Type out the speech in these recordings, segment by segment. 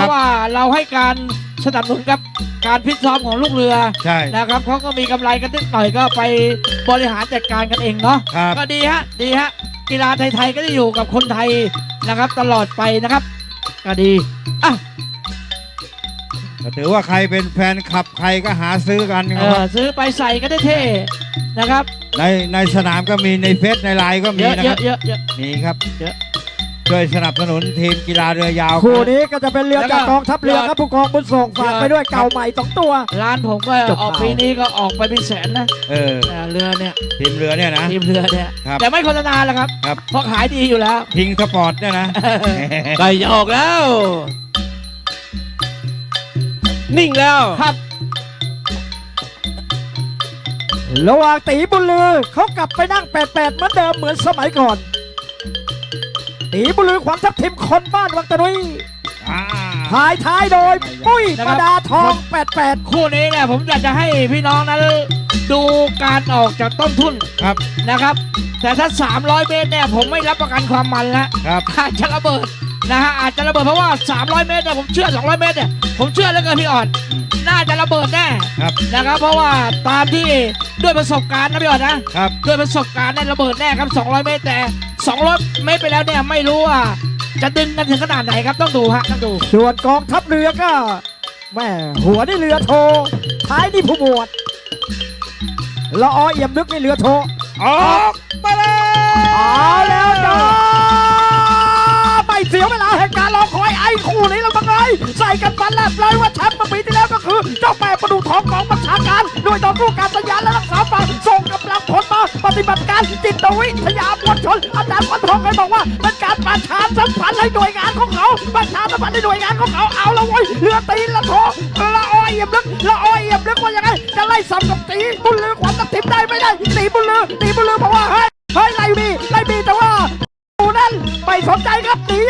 เพราะว่าเราให้การสนับสนุนกับการพิตซ้อมของลูกเรือใช่ นะครับเขาก็มีกำไรกันนิดหน่อยก็ไปบริหารจัดการกันเองเนาะครับ ก็ดีฮะดีฮะกีฬาไทยๆก็จะอยู่กับคนไทยนะครับ ตลอดไปนะครับ ก็ดีอะก็ถือว่าใครเป็นแฟนคลับใครก็หาซื้อกันคเอรับ อซื้อไปใส่ก็ได้เท่นะครับในในสนามก็มีในเฟซในไลน์ก็มีเยอะนะเยครัอะบเยอะเยอะมีครับ เยอะ ช่วยสนับสนุนทีมกีฬาเรือยาว คู่นี้ก็จะเป็นเรือแล้วก็จากกองทัพเรือครับผู้กองบุญส่งฝากไปด้วยเก่าใหม่สองตัว ร้านผมก็จบออกข่าว ปีนี้ก็ออกไปเป็นแสนนะเออเออเรือเนี่ยทีมเรือเนี่ยนะ ทีมเรือเนี่ยครับแต่ไม่โฆษณาแล้วครับครับ เพราะขายดีอยู่แล้ว พิงสปอร์ตเนี่ยนะ ใกล้จะออกแล้ว นิ่งแล้ว ครับ ระหว่างตีบุญลือเขากลับไปนั่งแปดแปดเหมือนเดิมเหมือนสมัยก่อน ตีบุญลือขวัญทัพทิมคนบ้านวังตะนุยอ่าทายท้ายโดย ปุ้ยนะปครับระดาทองแปดแปดคู่นี้เนี่ยผมอยากจะให้พี่น้องนั้นดูการออกจากต้นทุนครับนะครับ แต่ถ้า 300 เมตรเนี่ยผมไม่รับประกันความมันแล้วครับอาจจะระเบิดนะฮะอาจจะระเบิดเพราะว่า 300 เมตรเนี่ยผมเชื่อ 200 เมตรเนี่ยผมเชื่อแล้วเกินพี่อ่อน น่าจะระเบิดแน่ครับนะครับ เพราะว่าตามที่ด้วยประสบการณ์นะพี่อ่อนนะครับ ด้วยประสบการณ์เนี่ยระเบิดแน่ครับ 200 เมตรแต่ 200เมตรไปแล้วเนี่ยไม่รู้ว่า จะดึงกันถึงขนาดไหนครับต้องดูฮะต้องดูส่วนกองทัพเรือก็แม่หัวนี่เรือโทท้ายนี่ผู้หมวดละออเอี่ยมลึกนี่เรือโทออกมาเลยเอาแล้วจ้าไม่เสียเวลาแห่งการรอคอยไอ้คู่นี้แล้วมั้งไงใส่กันฟันแลบเลยว่าแชมป์เมื่อปีที่แล้วก็คือ เจ้าแม่ประดูทองของบัญชาการหน่วยต่อสู้การสัญญาณและรักษาป่า ฏิบัติการจิตวิทยามวลชนอาจารย์วันทองเคยบอกว่าเป็นการประชาสัมพันธ์ให้หน่วยงานของเขาประชาสัมพันธ์ให้หน่วยงานของเขาเอาละเว้ยเรือตีละโถละอ้อยเอี่ยมลึกละอ้อยเอี่ยมลึกว่ายังไงจะไล่สับกับตีบุญลือขวัญตัดทิพได้ไม่ได้ตีบุญลือตีบุญลือบอกว่าเฮ้ยเฮ้ยไล่มีไล่มีแต่ว่าดูนั่นไปสนใจครับหนี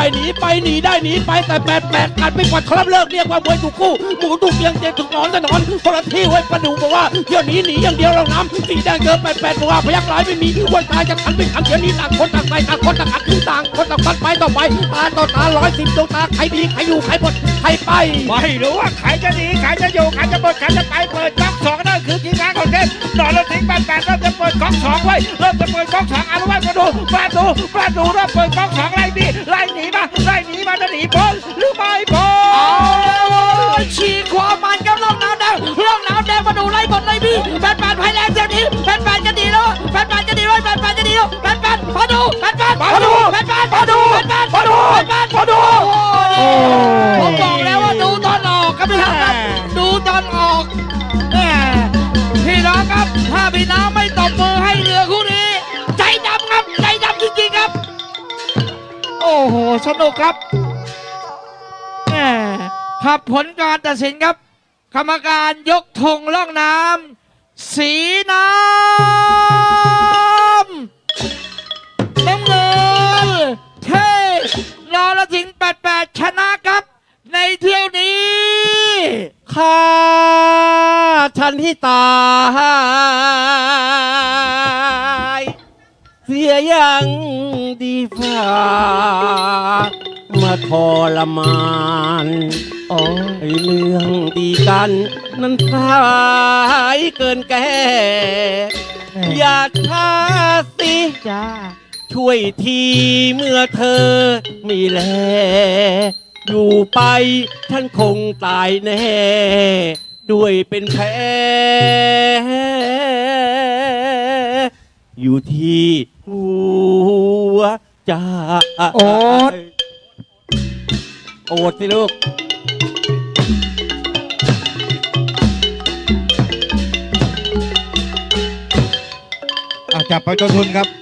ได้หนีไปหนีได้หนีไปแต่แปดแปดการไปกวาดครับเลิกเรียกว่ามวยถูกคู่หมูถูกเตียงเตียงถูกนอนแต่นอนคนละที่ไว้ประดูบอกว่าเที่ยวนี้หนีอย่างเดียวเราน้ำสีแดงเจอแปดแปดบอกว่าพยักร้ายไม่มีวันตายจะขันไม่ขันเที่ยวนี้ต่างคนต่างไปต่างคนต่างอัดต่างคนต่างฟันไปต่อไปตาต่อตาร้อยสิบดวงตาใครดีใครอยู่ใครหมดใครไปไม่รู้ว่าใครจะดีใครจะอยู่ใครจะหมดใครจะไปเปิดก๊อกสองนั่นคือทีมงาน ของเทพนอนแล้วทิ้งแปดแปดเริ่มจะเปิดก๊อกสองไว้เริ่มจะเปิดก๊อกสองเอาละไว้มาดูมาดูมาดูเริ่มเปิดก๊อกสองไล่ดีไล่หนีมาไล่หนีมาจะหนีพ้นหรือไม่พ้เอานแล้วเว้ยฉีกความมันกับร่องน้ำแดงร่องน้ำแดงมาดูไล่บนไล่บี้แฟนแฟนไฟแรงเสียนี้แฟนแฟนจะดีแล้วแฟนแฟนจะดีแล้วแฟนแฟนจะดีแล้วแฟนแฟนมาดูแฟนแฟนมาดู โอ้โห สนุกครับแหมครับผลการตัดสินครับ กรรมการยกธงล่องน้ำสีน้ำน้ำเงินเทนอรสิง88 ชนะครับ ในเที่ยวนี้ ข้าฉันที่ตาย ยยังดีฝ่ามาทรมานโอ้ยเรื่องดีกัน นั้นสายเกินแก่อย่าช้าสิจ้าช่วยทีเมื่อเธอไม่แล อยู่ไปฉันคงตายแน่ ด้วยเป็นแผล อยู่ที่หัวใจโอ๊ต โอดสิลูก อะจับไปต้นทุนครับ